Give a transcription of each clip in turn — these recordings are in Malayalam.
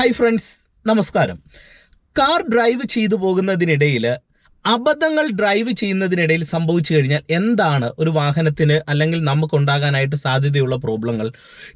ഹായ് ഫ്രണ്ട്സ് നമസ്കാരം. കാർ ഡ്രൈവ് ചെയ്തു പോകുന്നതിനിടയിൽ അബദ്ധങ്ങൾ ഡ്രൈവ് ചെയ്യുന്നതിനിടയിൽ സംഭവിച്ചു കഴിഞ്ഞാൽ എന്താണ് ഒരു വാഹനത്തിന് അല്ലെങ്കിൽ നമുക്ക് ഉണ്ടാകാനായിട്ട് സാധ്യതയുള്ള പ്രോബ്ലങ്ങൾ?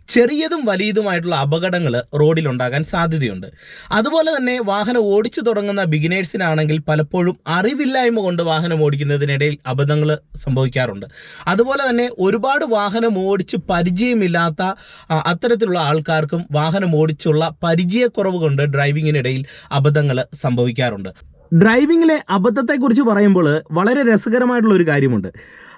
ചെറിയതും വലിയതുമായിട്ടുള്ള അപകടങ്ങൾ റോഡിൽ ഉണ്ടാകാൻ സാധ്യതയുണ്ട്. അതുപോലെ തന്നെ വാഹനം ഓടിച്ചു തുടങ്ങുന്ന ബിഗിനേഴ്സിനാണെങ്കിൽ പലപ്പോഴും അറിവില്ലായ്മ കൊണ്ട് വാഹനം ഓടിക്കുന്നതിനിടയിൽ അബദ്ധങ്ങൾ സംഭവിക്കാറുണ്ട്. അതുപോലെ തന്നെ ഒരുപാട് വാഹനം ഓടിച്ച് പരിചയമില്ലാത്ത അത്തരത്തിലുള്ള ആൾക്കാർക്കും വാഹനം ഓടിച്ചുള്ള പരിചയക്കുറവ് കൊണ്ട് ഡ്രൈവിങ്ങിനിടയിൽ അബദ്ധങ്ങൾ സംഭവിക്കാറുണ്ട്. ഡ്രൈവിങ്ങിലെ അബദ്ധത്തെക്കുറിച്ച് പറയുമ്പോൾ വളരെ രസകരമായിട്ടുള്ള ഒരു കാര്യമുണ്ട്.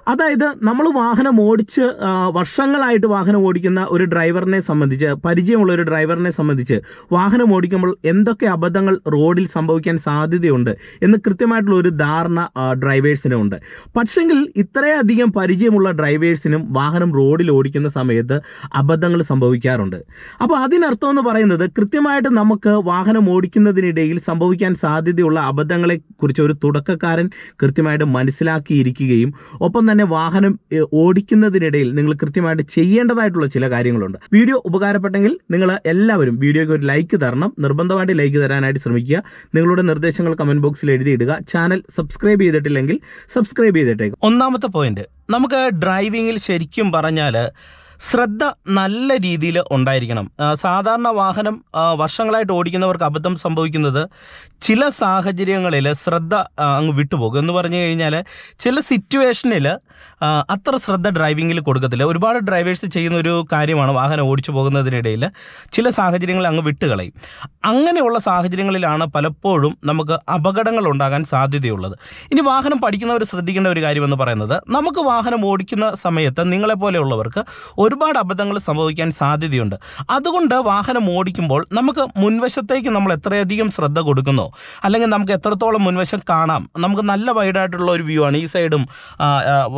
അതായത് നമ്മൾ വാഹനം ഓടിച്ച് വർഷങ്ങളായിട്ട് വാഹനം ഓടിക്കുന്ന ഒരു ഡ്രൈവറിനെ സംബന്ധിച്ച് പരിചയമുള്ള ഒരു ഡ്രൈവറിനെ സംബന്ധിച്ച് വാഹനം ഓടിക്കുമ്പോൾ എന്തൊക്കെ അബദ്ധങ്ങൾ റോഡിൽ സംഭവിക്കാൻ സാധ്യതയുണ്ട് എന്ന് കൃത്യമായിട്ടുള്ള ഒരു ധാരണ ഡ്രൈവേഴ്സിനും ഉണ്ട്. പക്ഷെങ്കിൽ ഇത്രയധികം പരിചയമുള്ള ഡ്രൈവേഴ്സിനും വാഹനം റോഡിൽ ഓടിക്കുന്ന സമയത്ത് അബദ്ധങ്ങൾ സംഭവിക്കാറുണ്ട്. അപ്പോൾ അതിനർത്ഥം എന്ന് പറയുന്നത് കൃത്യമായിട്ട് നമുക്ക് വാഹനം ഓടിക്കുന്നതിനിടയിൽ സംഭവിക്കാൻ സാധ്യതയുള്ള അബദ്ധങ്ങളെക്കുറിച്ച് ഒരു തുടക്കക്കാരൻ കൃത്യമായിട്ട് മനസ്സിലാക്കിയിരിക്കുകയും ഒപ്പം തന്നെ വാഹനം ഓടിക്കുന്നതിനിടയിൽ നിങ്ങൾ കൃത്യമായിട്ട് ചെയ്യേണ്ടതായിട്ടുള്ള ചില കാര്യങ്ങളുണ്ട്. വീഡിയോ ഉപകാരപ്പെട്ടെങ്കിൽ നിങ്ങൾ എല്ലാവരും വീഡിയോയ്ക്ക് ഒരു ലൈക്ക് തരണം. നിർബന്ധമായിട്ട് ലൈക്ക് തരാനായിട്ട് ശ്രമിക്കുക. നിങ്ങളുടെ നിർദ്ദേശങ്ങൾ കമന്റ് ബോക്സിൽ എഴുതിയിടുക. ചാനൽ സബ്സ്ക്രൈബ് ചെയ്തിട്ടില്ലെങ്കിൽ സബ്സ്ക്രൈബ് ചെയ്തിട്ടേക്ക്. ഒന്നാമത്തെ പോയിന്റ്. നമുക്ക് ഡ്രൈവിങ്ങിൽ ശരിക്കും പറഞ്ഞാൽ ശ്രദ്ധ നല്ല രീതിയിൽ ഉണ്ടായിരിക്കണം. സാധാരണ വാഹനം വർഷങ്ങളായിട്ട് ഓടിക്കുന്നവർക്ക് അബദ്ധം സംഭവിക്കുന്നത് ചില സാഹചര്യങ്ങളിൽ ശ്രദ്ധ അങ്ങ് വിട്ടുപോകും. എന്ന് പറഞ്ഞു കഴിഞ്ഞാൽ ചില സിറ്റുവേഷനിൽ അത്ര ശ്രദ്ധ ഡ്രൈവിങ്ങിൽ കൊടുക്കത്തില്ല. ഒരുപാട് ഡ്രൈവേഴ്സ് ചെയ്യുന്ന ഒരു കാര്യമാണ് വാഹനം ഓടിച്ചു പോകുന്നതിനിടയിൽ ചില സാഹചര്യങ്ങൾ അങ്ങ് വിട്ടുകളയും. അങ്ങനെയുള്ള സാഹചര്യങ്ങളിലാണ് പലപ്പോഴും നമുക്ക് അപകടങ്ങൾ ഉണ്ടാകാൻ സാധ്യതയുള്ളത്. ഇനി വാഹനം പഠിക്കുന്നവർ ശ്രദ്ധിക്കേണ്ട ഒരു കാര്യമെന്ന് പറയുന്നത് നമുക്ക് വാഹനം ഓടിക്കുന്ന സമയത്ത് നിങ്ങളെപ്പോലെയുള്ളവർക്ക് ഒരുപാട് അബദ്ധങ്ങൾ സംഭവിക്കാൻ സാധ്യതയുണ്ട്. അതുകൊണ്ട് വാഹനം ഓടിക്കുമ്പോൾ നമുക്ക് മുൻവശത്തേക്ക് നമ്മൾ എത്രയധികം ശ്രദ്ധ കൊടുക്കുന്നു? അല്ലെങ്കിൽ നമുക്ക് എത്രത്തോളം മുൻവശം കാണാം? നമുക്ക് നല്ല വൈഡായിട്ടുള്ള ഒരു വ്യൂ ആണ്. ഈ സൈഡും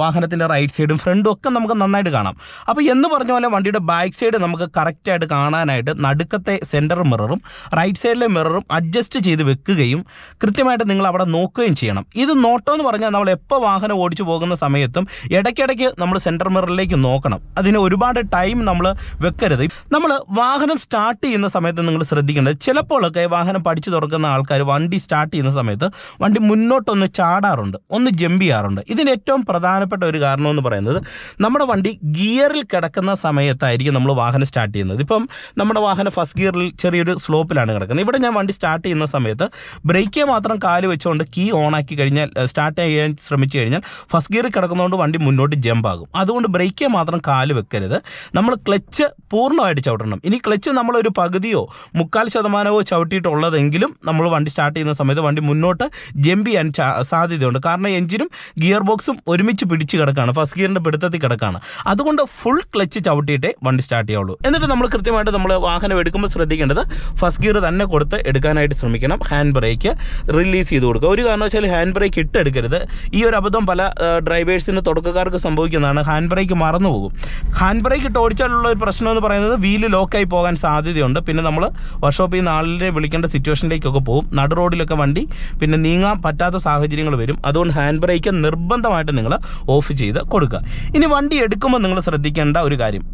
വാഹനത്തിന്റെ റൈറ്റ് സൈഡും ഫ്രണ്ടും ഒക്കെ നമുക്ക് നന്നായിട്ട് കാണാം. അപ്പോൾ എന്ന് പറഞ്ഞ പോലെ വണ്ടിയുടെ ബാക്ക് സൈഡ് നമുക്ക് കറക്റ്റായിട്ട് കാണാനായിട്ട് നടുക്കത്തെ സെന്റർ മിററും റൈറ്റ് സൈഡിലെ മിററും അഡ്ജസ്റ്റ് ചെയ്ത് വെക്കുകയും കൃത്യമായിട്ട് നിങ്ങൾ അവിടെ നോക്കുകയും ചെയ്യണം. ഇത് നോട്ടം എന്ന് പറഞ്ഞാൽ നമ്മൾ എപ്പോൾ വാഹനം ഓടിച്ചു പോകുന്ന സമയത്തും ഇടയ്ക്കിടയ്ക്ക് നമ്മൾ സെന്റർ മിററിലേക്ക് നോക്കണം. അതിന് ഒരുപാട് ടൈം നമ്മൾ വെക്കരുത്. നമ്മൾ വാഹനം സ്റ്റാർട്ട് ചെയ്യുന്ന സമയത്ത് നിങ്ങൾ ശ്രദ്ധിക്കേണ്ടത് ചിലപ്പോഴൊക്കെ വാഹനം പഠിച്ചു തുറക്കുന്ന ആൾക്കാർ വണ്ടി സ്റ്റാർട്ട് ചെയ്യുന്ന സമയത്ത് വണ്ടി മുന്നോട്ടൊന്ന് ചാടാറുണ്ട് ഒന്ന് ജമ്പ് ചെയ്യാറുണ്ട്. ഇതിന് ഏറ്റവും പ്രധാനപ്പെട്ട ഒരു കാരണം എന്ന് പറയുന്നത് നമ്മുടെ വണ്ടി ഗിയറിൽ കിടക്കുന്ന സമയത്തായിരിക്കും നമ്മൾ വാഹനം സ്റ്റാർട്ട് ചെയ്യുന്നത്. ഇപ്പം നമ്മുടെ വാഹനം ഫസ്റ്റ് ഗിയറിൽ ചെറിയൊരു സ്ലോപ്പിലാണ് കിടക്കുന്നത്. ഇവിടെ ഞാൻ വണ്ടി സ്റ്റാർട്ട് ചെയ്യുന്ന സമയത്ത് ബ്രേക്കേ മാത്രം കാൽ വെച്ചുകൊണ്ട് കീ ഓൺ ആക്കി കഴിഞ്ഞാൽ സ്റ്റാർട്ട് ചെയ്യാൻ ശ്രമിച്ചു കഴിഞ്ഞാൽ ഫസ്റ്റ് ഗിയറിൽ കിടക്കുന്നതുകൊണ്ട് വണ്ടി മുന്നോട്ട് ജമ്പ് ആകും. അതുകൊണ്ട് ബ്രേക്കേ മാത്രം കാൽ വെക്കരുത്. നമ്മൾ ക്ലച്ച് പൂർണമായിട്ട് ചവിട്ടണം. ഇനി ക്ലച്ച് നമ്മളൊരു പകുതിയോ മുക്കാൽ ശതമാനമോ ചവിട്ടിയിട്ടുള്ളതെങ്കിലും നമ്മൾ വണ്ടി സ്റ്റാർട്ട് ചെയ്യുന്ന സമയത്ത് വണ്ടി മുന്നോട്ട് ജമ്പ് ചെയ്യാൻ സാധ്യതയുണ്ട്. കാരണം എഞ്ചിനും ഗിയർ ബോക്സും ഒരുമിച്ച് പിടിച്ച് കിടക്കുകയാണ് ഫസ്റ്റ് ഗിയറിന്റെ പിടുത്തത്തിൽ കിടക്കുകയാണ് അതുകൊണ്ട് ഫുൾ ക്ലച്ച് ചവിട്ടിയിട്ടേ വണ്ടി സ്റ്റാർട്ട് ചെയ്യുള്ളൂ. എന്നിട്ട് നമ്മൾ കൃത്യമായിട്ട് നമ്മൾ വാഹനം എടുക്കുമ്പോൾ ശ്രദ്ധിക്കേണ്ടത് ഫസ്റ്റ് ഗിയർ തന്നെ കൊടുത്ത് എടുക്കാനായിട്ട് ശ്രമിക്കണം. ഹാൻഡ് ബ്രേക്ക് റിലീസ് ചെയ്ത് കൊടുക്കുക. ഒരു കാരണവശാൽ ഹാൻഡ് ബ്രേക്ക് ഇട്ടെടുക്കരുത്. ഈ ഒരു അബദ്ധം പല ഡ്രൈവേഴ്സിന് തുടക്കക്കാർക്ക് സംഭവിക്കുന്നതാണ്. ഹാൻഡ് ബ്രേക്ക് മറന്നു പോകും ഹാൻഡ് ബ്രേക്ക് ഇട്ട് ഓടിച്ചാലുള്ള ഒരു പ്രശ്നം എന്ന് പറയുന്നത് വീൽ ലോക്കായി പോകാൻ സാധ്യതയുണ്ട്. പിന്നെ നമ്മൾ വർക്ക്ഷോപ്പിൽ നിന്ന് ആളിനെ വിളിക്കേണ്ട സിറ്റുവേഷനിലേക്കൊക്കെ പോകും. നടു റോഡിലൊക്കെ വണ്ടി പിന്നെ നീങ്ങാൻ പറ്റാത്ത സാഹചര്യങ്ങൾ വരും. അതുകൊണ്ട് ഹാൻഡ് ബ്രേക്ക് നിർബന്ധമായിട്ട് നിങ്ങൾ ഓഫ് ചെയ്ത് കൊടുക്കുക. ഇനി വണ്ടി എടുക്കുമ്പോൾ നിങ്ങൾ ശ്രദ്ധിക്കേണ്ട ഒരു കാര്യം.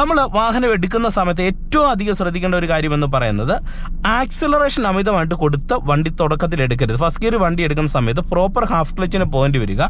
നമ്മൾ വാഹനം എടുക്കുന്ന സമയത്ത് ഏറ്റവും അധികം ശ്രദ്ധിക്കേണ്ട ഒരു കാര്യം എന്ന് പറയുന്നത് ആക്സിലറേഷൻ അമിതമായിട്ട് കൊടുത്ത് വണ്ടി തുടക്കത്തിൽ എടുക്കരുത്. ഫസ്റ്റ് ഗിയർ വണ്ടി എടുക്കുന്ന സമയത്ത് പ്രോപ്പർ ഹാഫ് ക്ലച്ചിന് പോയിന്റ് വരിക.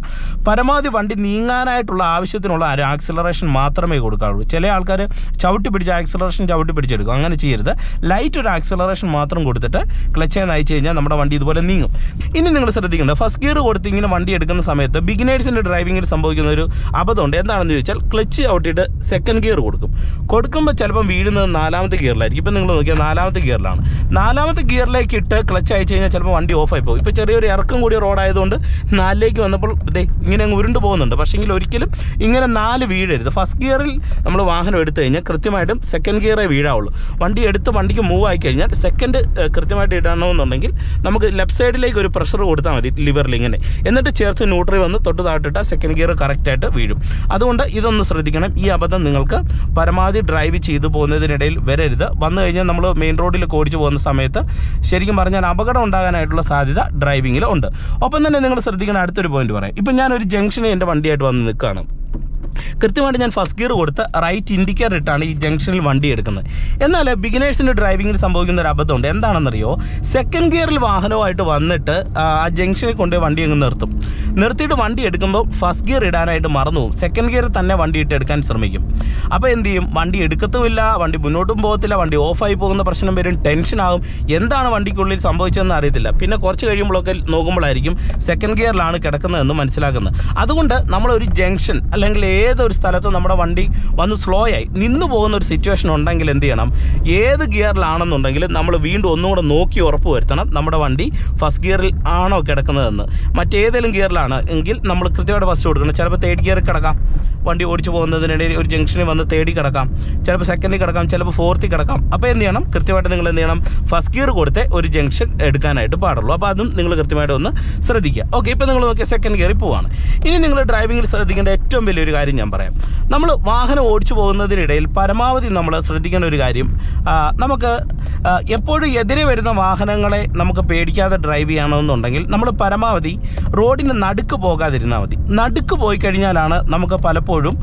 പരമാവധി വണ്ടി നീങ്ങാനായിട്ടുള്ള ആവശ്യത്തിനുള്ള ആക്സിലറേഷൻ മാത്രമേ കൊടുക്കാറുള്ളൂ. ചില ആൾക്കാർ ചവിട്ടി പിടിച്ച് ആക്സിലറേഷൻ ചവിട്ടി പിടിച്ചെടുക്കും. അങ്ങനെ ചെയ്യരുത്. ലൈറ്റ് ഒരു ആക്സിലറേഷൻ മാത്രം കൊടുത്തിട്ട് ക്ലച്ചേ നയിച്ചു കഴിഞ്ഞാൽ നമ്മുടെ വണ്ടി ഇതുപോലെ നീങ്ങും. ഇനി നിങ്ങൾ ശ്രദ്ധിക്കേണ്ടത് ഫസ്റ്റ് ഗിയർ കൊടുത്ത് ഇങ്ങനെ വണ്ടി എടുക്കുന്ന സമയത്ത് ബിഗിനേഴ്സിന്റെ ഡ്രൈവിങ്ങിൽ സംഭവിക്കുന്ന ഒരു അബദ്ധമുണ്ട്. എന്താണെന്ന് ചോദിച്ചാൽ ക്ലച്ച് ചവിട്ടിയിട്ട് സെക്കൻഡ് ഗിയർ കൊടുക്കും. കൊടുക്കുമ്പോൾ ചിലപ്പം വീഴുന്നത് നാലാമത്തെ ഗിയറിലായിരിക്കും ഇപ്പം നിങ്ങൾ നോക്കിയാൽ നാലാമത്തെ ഗിയറിലാണ് നാലാമത്തെ ഗിയറിലേക്ക് ഇട്ട് ക്ലച്ച് അയച്ചു കഴിഞ്ഞാൽ ചിലപ്പോൾ വണ്ടി ഓഫായി പോകും. ഇപ്പോൾ ചെറിയൊരു ഇറക്കം കൂടിയ റോഡായതുകൊണ്ട് നാലിലേക്ക് വന്നപ്പോൾ ഇതേ ഇങ്ങനെ അങ്ങ് ഉരുണ്ട് പോകുന്നുണ്ട്. പക്ഷേങ്കിൽ ഒരിക്കലും ഇങ്ങനെ നാല് വീഴരുത്. ഫസ്റ്റ് ഗിയറിൽ നമ്മൾ വാഹനം എടുത്തു കഴിഞ്ഞാൽ കൃത്യമായിട്ടും സെക്കൻഡ് ഗിയറേ വീഴാവുള്ളൂ. വണ്ടി എടുത്ത് വണ്ടിക്ക് മൂവ് ആയി കഴിഞ്ഞാൽ സെക്കൻഡ് കൃത്യമായിട്ട് ഇടണമെന്നുണ്ടെങ്കിൽ നമുക്ക് ലെഫ്റ്റ് സൈഡിലേക്ക് ഒരു പ്രഷർ കൊടുത്താൽ മതി ലിവറിൽ ഇങ്ങനെ. എന്നിട്ട് ചേർത്ത് ന്യൂട്രി വന്ന് തൊട്ട് താട്ടിട്ടാൽ സെക്കൻഡ് ഗിയർ കറക്റ്റായിട്ട് വീഴും. അതുകൊണ്ട് ഇതൊന്ന് ശ്രദ്ധിക്കണം. ഈ അബദ്ധം നിങ്ങൾക്ക് പരമാവധി ഡ്രൈവ് ചെയ്തു പോകുന്നതിനിടയിൽ വരരുത്. വന്നു കഴിഞ്ഞാൽ നമ്മൾ മെയിൻ റോഡിൽ ഓടിച്ചു പോകുന്ന സമയത്ത് ശരിക്കും പറഞ്ഞാൽ അപകടം ഉണ്ടാകാനായിട്ടുള്ള സാധ്യത ഡ്രൈവിങ്ങിൽ ഉണ്ട്. ഒപ്പം തന്നെ നിങ്ങൾ ശ്രദ്ധിക്കണം അടുത്തൊരു പോയിന്റ് പറയാം. ഇപ്പം ഞാനൊരു ജംഗ്ഷനിൽ എന്റെ വണ്ടിയായിട്ട് വന്ന് നിൽക്കുകയാണ്. കൃത്യമായിട്ട് ഞാൻ ഫസ്റ്റ് ഗിയർ കൊടുത്ത് റൈറ്റ് ഇൻഡിക്കേറ്റർ ഇട്ടാണ് ഈ ജംഗ്ഷനിൽ വണ്ടി എടുക്കുന്നത്. എന്നാൽ ബിഗിനേഴ്സിന്റെ ഡ്രൈവിംഗിൽ സംഭവിക്കുന്ന ഒരു അബദ്ധമുണ്ട്. എന്താണെന്നറിയോ? സെക്കൻഡ് ഗിയറിൽ വാഹനവുമായിട്ട് വന്നിട്ട് ആ ജംഗ്ഷനിൽ കൊണ്ടുപോയി വണ്ടി അങ്ങ് നിർത്തും. നിർത്തിയിട്ട് വണ്ടി എടുക്കുമ്പോൾ ഫസ്റ്റ് ഗിയർ ഇടാനായിട്ട് മറന്നു പോകും. സെക്കൻഡ് ഗിയറിൽ തന്നെ വണ്ടി ഇട്ട് എടുക്കാൻ ശ്രമിക്കും. അപ്പോൾ എന്ത് ചെയ്യും? വണ്ടി എടുക്കത്തുമില്ല വണ്ടി മുന്നോട്ടും പോകത്തില്ല വണ്ടി ഓഫായി പോകുന്ന പ്രശ്നം വരും ടെൻഷനാകും എന്താണ് വണ്ടിക്കുള്ളിൽ സംഭവിച്ചതെന്ന് അറിയത്തില്ല. പിന്നെ കുറച്ച് കഴിയുമ്പോഴൊക്കെ നോക്കുമ്പോഴായിരിക്കും സെക്കൻഡ് ഗിയറിലാണ് കിടക്കുന്നതെന്ന് മനസ്സിലാക്കുന്നത്. അതുകൊണ്ട് നമ്മളൊരു ജംഗ്ഷൻ അല്ലെങ്കിൽ ഏതൊരു സ്ഥലത്തും നമ്മുടെ വണ്ടി വന്ന് സ്ലോ ആയി. നിന്ന് പോകുന്ന ഒരു സിറ്റുവേഷൻ ഉണ്ടെങ്കിൽ എന്ത് ചെയ്യണം? ഏത് ഗിയറിലാണെന്നുണ്ടെങ്കിൽ നമ്മൾ വീണ്ടും ഒന്നും കൂടെ നോക്കി ഉറപ്പ് വരുത്തണം നമ്മുടെ വണ്ടി ഫസ്റ്റ് ഗിയറിൽ ആണോ കിടക്കുന്നതെന്ന്. മറ്റേതെങ്കിലും ഗിയറിലാണ് എങ്കിൽ നമ്മൾ കൃത്യമായിട്ട് ഫസ്റ്റ് കൊടുക്കണം. ചിലപ്പോൾ തേർഡ് ഗിയറിൽ കിടക്കാം. വണ്ടി ഓടിച്ചു പോകുന്നതിനിടയിൽ ഒരു ജംഗ്ഷനിൽ വന്ന് തേടി കിടക്കാം. ചിലപ്പോൾ സെക്കൻഡിൽ കിടക്കാം ചിലപ്പോൾ ഫോർത്തിൽ കിടക്കാം. അപ്പോൾ എന്ത് ചെയ്യണം? കൃത്യമായിട്ട് നിങ്ങൾ എന്ത് ചെയ്യണം? ഫസ്റ്റ് ഗിയർ കൊടുത്ത് ഒരു ജംഗ്ഷൻ എടുക്കാനായിട്ട് പാടുള്ളൂ. അപ്പോൾ അതും നിങ്ങൾ കൃത്യമായിട്ട് ഒന്ന് ശ്രദ്ധിക്കുക. ഓക്കെ ഇപ്പോൾ നിങ്ങൾ നോക്കിയാൽ സെക്കൻഡ് ഗിയറിൽ പോവാണ്. ഇനി നിങ്ങൾ ഡ്രൈവിങ്ങിൽ ശ്രദ്ധിക്കേണ്ട ഏറ്റവും വലിയൊരു കാര്യം ഞാൻ പറയാം. നമ്മൾ വാഹനം ഓടിച്ചു പോകുന്നതിനിടയിൽ പരമാവധി നമ്മൾ ശ്രദ്ധിക്കേണ്ട ഒരു കാര്യം നമുക്ക് എപ്പോഴും എതിരെ വരുന്ന വാഹനങ്ങളെ നമുക്ക് പേടിക്കാതെ ഡ്രൈവ് ചെയ്യണമെന്നുണ്ടെങ്കിൽ നമ്മൾ പരമാവധി റോഡിന് നടുക്ക് പോകാതിരുന്നാൽ മതി. നടുക്ക് പോയി കഴിഞ്ഞാലാണ് നമുക്ക് പലപ്പോഴും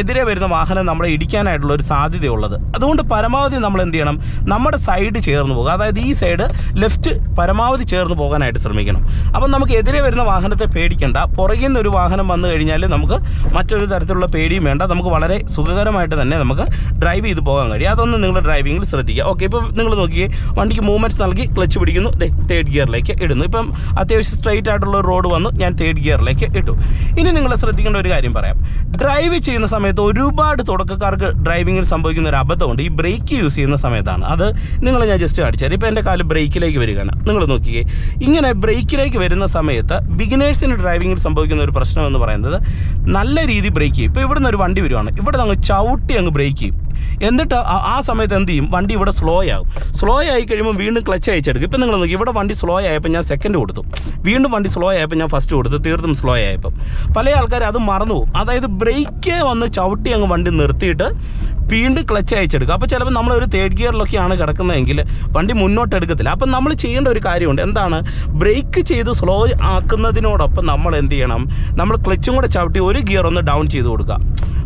എതിരെ വരുന്ന വാഹനം നമ്മളെ ഇടിക്കാനായിട്ടുള്ള ഒരു സാധ്യതയുള്ളത്. അതുകൊണ്ട് പരമാവധി നമ്മൾ എന്ത് ചെയ്യണം നമ്മുടെ സൈഡ് ചേർന്ന് പോകുക അതായത് ഈ സൈഡ് ലെഫ്റ്റ് പരമാവധി ചേർന്ന് പോകാനായിട്ട് ശ്രമിക്കണം. അപ്പം നമുക്ക് എതിരെ വരുന്ന വാഹനത്തെ പേടിക്കേണ്ട. പുറകിൽ നിന്ന് ഒരു വാഹനം വന്നു കഴിഞ്ഞാൽ നമുക്ക് മറ്റൊരു തരത്തിലുള്ള പേടിയും വേണ്ട. നമുക്ക് വളരെ സുഖകരമായിട്ട് തന്നെ നമുക്ക് ഡ്രൈവ് ചെയ്ത് പോകാൻ കഴിയും. അതൊന്ന് നിങ്ങൾ ഡ്രൈവിങ്ങിൽ ശ്രദ്ധിക്കുക. ഓക്കെ ഇപ്പോൾ നിങ്ങൾ നോക്കിയേ വണ്ടിക്ക് മൂവ്മെന്റ്സ് നൽകി ക്ലച്ച് പിടിക്കുന്നു. തേർഡ് ഗിയറിലേക്ക് ഇടുന്നു. ഇപ്പം അത്യാവശ്യം സ്ട്രൈറ്റ് ആയിട്ടുള്ള റോഡ് വന്നു. ഞാൻ തേർഡ് ഗിയറിലേക്ക് ഇട്ടു. ഇനി നിങ്ങൾ ശ്രദ്ധിക്കേണ്ട ഒരു കാര്യം പറയാം. ഡ്രൈവ് ചെയ്യുന്ന സമയത്ത് ഒരുപാട് തുടക്കക്കാർക്ക് ഡ്രൈവിങ്ങിൽ സംഭവിക്കുന്ന ഒരു അബദ്ധമുണ്ട്. ഈ ബ്രേക്ക് യൂസ് ചെയ്യുന്ന സമയത്താണ്. അത് നിങ്ങൾ ഞാൻ ജസ്റ്റ് അടിച്ചാൽ ഇപ്പോൾ എന്റെ കാൽ ബ്രേക്കിലേക്ക് വരികയാണ്. നിങ്ങൾ നോക്കിയേ ഇങ്ങനെ ബ്രേക്കിലേക്ക് വരുന്ന സമയത്ത് ബിഗിനേഴ്സിന് ഡ്രൈവിങ്ങിൽ സംഭവിക്കുന്ന ഒരു പ്രശ്നം എന്ന് പറയുന്നത് നല്ല രീതി ബ്രേക്ക് ചെയ്യും. ഇപ്പോൾ ഇവിടുന്ന് ഒരു വണ്ടി വരുവാണ്. ഇവിടെ അങ്ങ് ചവിട്ടി അങ്ങ് ബ്രേക്ക് ചെയ്യും. എന്നിട്ട് ആ- സമയത്ത് എന്ത് ചെയ്യും? വണ്ടി ഇവിടെ സ്ലോ ആവും. സ്ലോ ആയി കഴിയുമ്പോൾ വീണ്ടും ക്ലച്ച് അയച്ചെടുക്കും ഇപ്പം നിങ്ങൾ നോക്കി ഇവിടെ വണ്ടി സ്ലോ ആയപ്പോൾ ഞാൻ സെക്കൻഡ് കൊടുത്തു. വീണ്ടും വണ്ടി സ്ലോ ആയപ്പോൾ ഞാൻ ഫസ്റ്റ് കൊടുത്തു. തീർത്തും സ്ലോ ആയപ്പോൾ പല ആൾക്കാർ അത് മറന്നു പോകും. അതായത് ബ്രേക്ക് വന്ന് ചവിട്ടി അങ്ങ് വണ്ടി നിർത്തിയിട്ട് വീണ്ടും ക്ലച്ച് അയച്ചെടുക്കും അപ്പോൾ ചിലപ്പോൾ നമ്മളൊരു തേർഡ് ഗിയറിലൊക്കെയാണ് കിടക്കുന്നതെങ്കിൽ വണ്ടി മുന്നോട്ട് എടുക്കത്തില്ല. അപ്പം നമ്മൾ ചെയ്യേണ്ട ഒരു കാര്യമുണ്ട്. എന്താണ്? ബ്രേക്ക് ചെയ്ത് സ്ലോ ആക്കുന്നതിനോടൊപ്പം നമ്മൾ എന്ത് ചെയ്യണം? നമ്മൾ ക്ലച്ചും കൂടെ ചവിട്ടി ഒരു ഗിയർ ഒന്ന് ഡൗൺ ചെയ്ത് കൊടുക്കുക.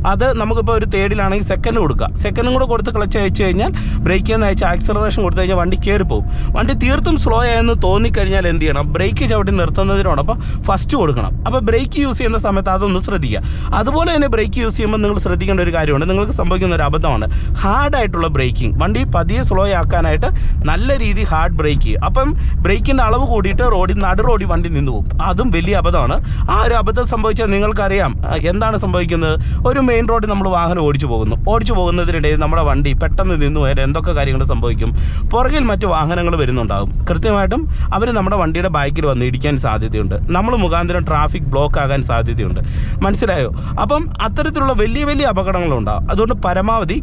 അത് നമുക്കിപ്പോൾ ഒരു തേർഡിലാണെങ്കിൽ സെക്കൻഡ് കൊടുക്കുക. സെക്കൻഡും കൂടെ കൊടുത്ത് ക്ലച്ച് അയച്ചു കഴിഞ്ഞാൽ ബ്രേക്കിൽ നിന്ന് അയച്ച് ആക്സലറേഷൻ കൊടുത്തു കഴിഞ്ഞാൽ വണ്ടി കയറി പോകും. വണ്ടി തീർത്തും സ്ലോ ആയെന്ന് തോന്നിക്കഴിഞ്ഞാൽ എന്ത് ചെയ്യണം? ബ്രേക്ക് ചവിട്ടി നിർത്തുന്നതിനോടൊപ്പം ഫസ്റ്റ് കൊടുക്കണം. അപ്പോൾ ബ്രേക്ക് യൂസ് ചെയ്യുന്ന സമയത്ത് അതൊന്ന് ശ്രദ്ധിക്കുക. അതുപോലെ തന്നെ ബ്രേക്ക് യൂസ് ചെയ്യുമ്പോൾ നിങ്ങൾ ശ്രദ്ധിക്കേണ്ട ഒരു കാര്യമുണ്ട്. നിങ്ങൾക്ക് സംഭവിക്കുന്ന ഒരു അബദ്ധമാണ്. ഹാർഡായിട്ടുള്ള ബ്രേക്കിംഗ് വണ്ടി പതിയെ സ്ലോ ആക്കാനായിട്ട് നല്ല രീതി ഹാർഡ് ബ്രേക്ക് ചെയ്യും അപ്പം ബ്രേക്കിന്റെ അളവ് കൂടിയിട്ട് റോഡിൽ നടു റോഡിൽ വണ്ടി നിന്ന് പോകും. അതും വലിയ അബദ്ധമാണ്. ആ ഒരു അബദ്ധം സംഭവിച്ചാൽ നിങ്ങൾക്കറിയാം. എന്താണ് സംഭവിക്കുന്നത്? ഒരു മെയിൻ റോഡിൽ നമ്മൾ വാഹനം ഓടിച്ചു പോകുന്നു. ഓടിച്ചു പോകുന്നതിനിടയിൽ നമ്മുടെ വണ്ടി പെട്ടെന്ന് നിന്നു പോയാൽ എന്തൊക്കെ കാര്യങ്ങൾ സംഭവിക്കും? പുറകിൽ മറ്റ് വാഹനങ്ങൾ വരുന്നുണ്ടാകും. കൃത്യമായിട്ടും അവർ നമ്മുടെ വണ്ടിയുടെ ബാക്കിൽ വന്ന് ഇടിക്കാൻ സാധ്യതയുണ്ട്. നമ്മൾ മുഖാന്തരം ട്രാഫിക് ബ്ലോക്ക് ആകാൻ സാധ്യതയുണ്ട്. മനസ്സിലായോ? അപ്പം അത്തരത്തിലുള്ള വലിയ വലിയ അപകടങ്ങളുണ്ടാകും അതുകൊണ്ട് പരമാവധി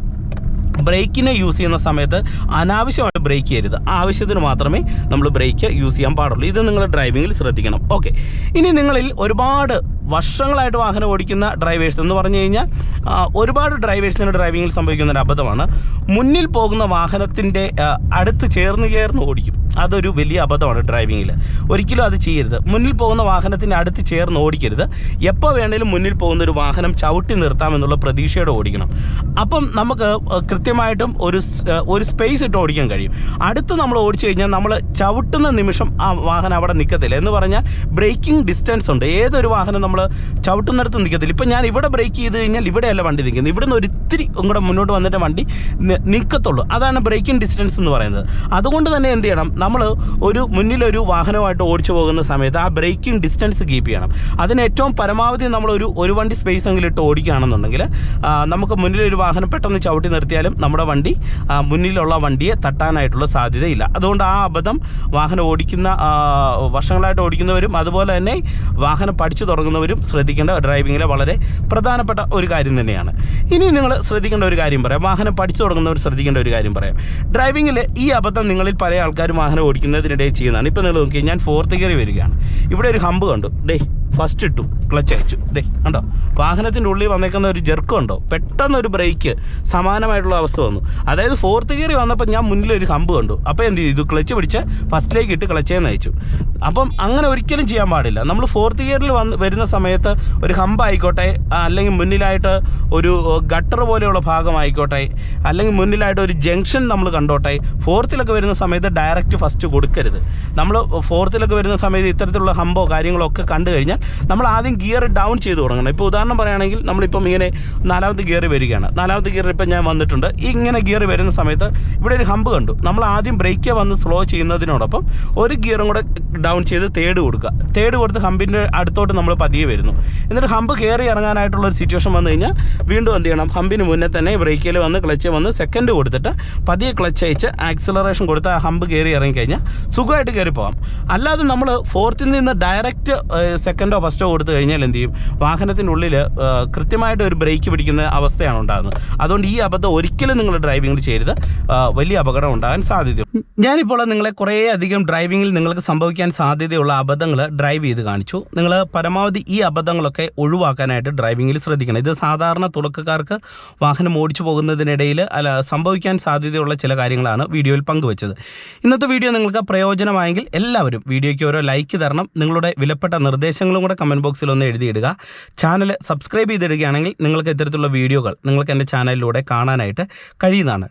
ബ്രേക്കിനെ യൂസ് ചെയ്യുന്ന സമയത്ത് അനാവശ്യമായിട്ട് ബ്രേക്ക് ചെയ്യരുത്. ആവശ്യത്തിന് മാത്രമേ നമ്മൾ ബ്രേക്ക് യൂസ് ചെയ്യാൻ പാടുള്ളൂ. ഇത് നിങ്ങൾ ഡ്രൈവിങ്ങിൽ ശ്രദ്ധിക്കണം. ഓക്കെ ഇനി നിങ്ങളിൽ ഒരുപാട് വർഷങ്ങളായിട്ട് വാഹനം ഓടിക്കുന്ന ഡ്രൈവേഴ്സ് എന്ന് പറഞ്ഞു കഴിഞ്ഞാൽ ഒരുപാട് ഡ്രൈവേഴ്സിന് ഡ്രൈവിങ്ങിൽ സംഭവിക്കുന്ന ഒരു അബദ്ധമാണ്. മുന്നിൽ പോകുന്ന വാഹനത്തിന്റെ അടുത്ത് ചേർന്ന് ചേർന്ന് ഓടിക്കും. അതൊരു വലിയ അബദ്ധമാണ് ഡ്രൈവിങ്ങിൽ ഒരിക്കലും അത് ചെയ്യരുത്. മുന്നിൽ പോകുന്ന വാഹനത്തിന്റെ അടുത്ത് ചേർന്ന് ഓടിക്കരുത്. എപ്പോൾ വേണേലും മുന്നിൽ പോകുന്ന ഒരു വാഹനം ചവിട്ടി നിർത്താമെന്നുള്ള പ്രതീക്ഷയോടെ ഓടിക്കണം. അപ്പം നമുക്ക് കൃത്യമായിട്ടും ഒരു ഒരു സ്പേസ് ഇട്ട് ഓടിക്കാൻ കഴിയും. അടുത്ത് നമ്മൾ ഓടിച്ചു കഴിഞ്ഞാൽ നമ്മൾ ചവിട്ടുന്ന നിമിഷം ആ വാഹനം അവിടെ നിൽക്കത്തില്ല. എന്ന് പറഞ്ഞാൽ ബ്രേക്കിംഗ് ഡിസ്റ്റൻസ് ഉണ്ട്. ഏതൊരു വാഹനം നമ്മൾ ചവിട്ടുന്നിടത്ത് നിൽക്കത്തില്ല. ഇപ്പം ഞാൻ ഇവിടെ ബ്രേക്ക് ചെയ്ത് കഴിഞ്ഞാൽ ഇവിടെയല്ല വണ്ടി നിൽക്കുന്നത്. ഇവിടുന്ന് ഇത്തിരി ഇങ്ങോട്ട് മുന്നോട്ട് വന്നിട്ട് വണ്ടി നിൽക്കത്തുള്ളൂ അതാണ് ബ്രേക്കിംഗ് ഡിസ്റ്റൻസ് എന്ന് പറയുന്നത്. അതുകൊണ്ട് തന്നെ എന്ത് ചെയ്യണം? നമ്മൾ ഒരു മുന്നിലൊരു വാഹനമായിട്ട് ഓടിച്ചു പോകുന്ന സമയത്ത് ആ ബ്രേക്കിംഗ് ഡിസ്റ്റൻസ് കീപ്പ് ചെയ്യണം. അതിന് ഏറ്റവും പരമാവധി നമ്മളൊരു ഒരു വണ്ടി സ്പേസ് എങ്കിലും ഇട്ട് ഓടിക്കുകയാണെന്നുണ്ടെങ്കിൽ നമുക്ക് മുന്നിലൊരു വാഹനം പെട്ടെന്ന് ചവിട്ടി നിർത്തിയാലും നമ്മുടെ വണ്ടി മുന്നിലുള്ള വണ്ടിയെ തട്ടാനായിട്ടുള്ള സാധ്യതയില്ല. അതുകൊണ്ട് ആ അബദ്ധം വാഹനം ഓടിക്കുന്ന വർഷങ്ങളായിട്ട് ഓടിക്കുന്നവരും അതുപോലെ തന്നെ വാഹനം പഠിച്ചു തുടങ്ങുന്നവരും ശ്രദ്ധിക്കേണ്ട ഡ്രൈവിങ്ങിലെ വളരെ പ്രധാനപ്പെട്ട ഒരു കാര്യം തന്നെയാണ്. ഇനി നിങ്ങൾ ശ്രദ്ധിക്കേണ്ട ഒരു കാര്യം പറയാം. വാഹനം പഠിച്ചു തുടങ്ങുന്നവർ ശ്രദ്ധിക്കേണ്ട ഒരു കാര്യം പറയാം. ഡ്രൈവിങ്ങിൽ ഈ അബദ്ധം നിങ്ങളിൽ പല ആൾക്കാരും വാഹനം ഓടിക്കുന്നതിനിടയിൽ ചെയ്യുന്നതാണ്. ഇപ്പോൾ നിങ്ങൾ നോക്കി ഞാൻ ഫോർത്ത് ഗിയറിൽ വരികയാണ്. ഇവിടെ ഒരു ഹമ്പ് കണ്ടു. ഡേ ഫസ്റ്റ് ഇട്ടു ക്ലച്ച് അയച്ചു. ദേ കണ്ടോ? വാഹനത്തിന്റെ ഉള്ളിൽ വന്നേക്കുന്ന ഒരു ജെർക്ക് ഉണ്ടോ? പെട്ടെന്ന് ഒരു ബ്രേക്ക് സമാനമായിട്ടുള്ള അവസ്ഥ വന്നു. അതായത് ഫോർത്ത് ഗിയർ വന്നപ്പോൾ ഞാൻ മുന്നിൽ ഒരു ഹമ്പ് കണ്ടു. അപ്പോൾ എന്ത് ചെയ്തു? ക്ലച്ച് പിടിച്ച് ഫസ്റ്റിലേക്ക് ഇട്ട് ക്ലച്ചേന്ന് അയച്ചു. അപ്പം അങ്ങനെ ഒരിക്കലും ചെയ്യാൻ പാടില്ല. നമ്മൾ ഫോർത്ത് ഗിയറിൽ വന്ന് വരുന്ന സമയത്ത് ഒരു ഹമ്പ് ആയിക്കോട്ടെ അല്ലെങ്കിൽ മുന്നിലായിട്ട് ഒരു ഗട്ടർ പോലെയുള്ള ഭാഗമായിക്കോട്ടെ അല്ലെങ്കിൽ മുന്നിലായിട്ട് ഒരു ജംഗ്ഷൻ നമ്മൾ കണ്ടോട്ടെ ഫോർത്തിലൊക്കെ വരുന്ന സമയത്ത് ഡയറക്റ്റ് ഫസ്റ്റ് കൊടുക്കരുത്. നമ്മൾ ഫോർത്തിലൊക്കെ വരുന്ന സമയത്ത് ഇത്തരത്തിലുള്ള ഹമ്പോ കാര്യങ്ങളോ ഒക്കെ കണ്ടു കഴിഞ്ഞാൽ നമ്മൾ ആദ്യം ഗിയർ ഡൗൺ ചെയ്ത് തുടങ്ങണം. ഇപ്പോൾ ഉദാഹരണം പറയുകയാണെങ്കിൽ നമ്മളിപ്പം ഇങ്ങനെ നാലാമത്തെ ഗിയർ വരികയാണ്. നാലാമത്തെ ഗിയർ ഇപ്പം ഞാൻ വന്നിട്ടുണ്ട്. ഇങ്ങനെ ഗിയർ വരുന്ന സമയത്ത് ഇവിടെ ഒരു ഹമ്പ് കണ്ടു. നമ്മൾ ആദ്യം ബ്രേക്ക് വന്ന് സ്ലോ ചെയ്യുന്നതിനോടൊപ്പം ഒരു ഗിയറും കൂടെ ഡൗൺ ചെയ്ത് തേർഡ് കൊടുക്കുക. തേർഡ് കൊടുത്ത് ഹമ്പിന്റെ അടുത്തോട്ട് നമ്മൾ പതിയെ വരുന്നു. എന്നിട്ട് ഹമ്പ് കയറി ഇറങ്ങാനായിട്ടുള്ള ഒരു സിറ്റുവേഷൻ വന്നു കഴിഞ്ഞാൽ വീണ്ടും എന്ത് ചെയ്യണം? ഹമ്പിന് മുന്നേ തന്നെ ബ്രേക്കിൽ വന്ന് ക്ലച്ച് വന്ന് സെക്കൻഡ് കൊടുത്തിട്ട് പതിയെ ക്ലച്ച് അയച്ച് ആക്സിലറേഷൻ കൊടുത്ത് ആ ഹമ്പ് കയറി ഇറങ്ങിക്കഴിഞ്ഞാൽ സുഖമായിട്ട് കയറി പോകാം. അല്ലാതെ നമ്മൾ ഫോർത്തിൽ നിന്ന് ഡയറക്റ്റ് സെക്കൻഡോ ഫസ്റ്റോ കൊടുത്തു കഴിഞ്ഞാൽ എന്ത് ചെയ്യും? വാഹനത്തിനുള്ളിൽ കൃത്യമായിട്ട് ഒരു ബ്രേക്ക് പിടിക്കുന്ന അവസ്ഥയാണ് ഉണ്ടാകുന്നത്. അതുകൊണ്ട് ഈ അബദ്ധം ഒരിക്കലും നിങ്ങൾ ഡ്രൈവിംഗിൽ ചെയ്യരുത്. വലിയ അപകടം ഉണ്ടാകാൻ സാധ്യത. ഞാനിപ്പോൾ നിങ്ങളെ കുറേ അധികം ഡ്രൈവിങ്ങിൽ നിങ്ങൾക്ക് സംഭവിക്കാൻ സാധ്യതയുള്ള അബദ്ധങ്ങൾ ഡ്രൈവ് ചെയ്ത് കാണിച്ചു. നിങ്ങൾ പരമാവധി ഈ അബദ്ധങ്ങളൊക്കെ ഒഴിവാക്കാനായിട്ട് ഡ്രൈവിങ്ങിൽ ശ്രദ്ധിക്കണം. ഇത് സാധാരണ തുടക്കക്കാർക്ക് വാഹനം ഓടിച്ചു പോകുന്നതിനിടയിൽ അല്ല സംഭവിക്കാൻ സാധ്യതയുള്ള ചില കാര്യങ്ങളാണ് വീഡിയോയിൽ പങ്കുവച്ചത്. ഇന്നത്തെ വീഡിയോ നിങ്ങൾക്ക് പ്രയോജനമായെങ്കിൽ എല്ലാവരും വീഡിയോയ്ക്ക് ഓരോ ലൈക്ക് തരണം. നിങ്ങളുടെ വിലപ്പെട്ട നിർദ്ദേശങ്ങളും കൂടെ കമന്റ് ബോക്സിൽ ഒന്ന് എഴുതിയിടുക. ചാനൽ സബ്സ്ക്രൈബ് ചെയ്തിടുകയാണെങ്കിൽ നിങ്ങൾക്ക് ഇത്തരത്തിലുള്ള വീഡിയോകൾ നിങ്ങൾക്ക് എന്റെ ചാനലിലൂടെ കാണാനായിട്ട് കഴിയുന്നതാണ്.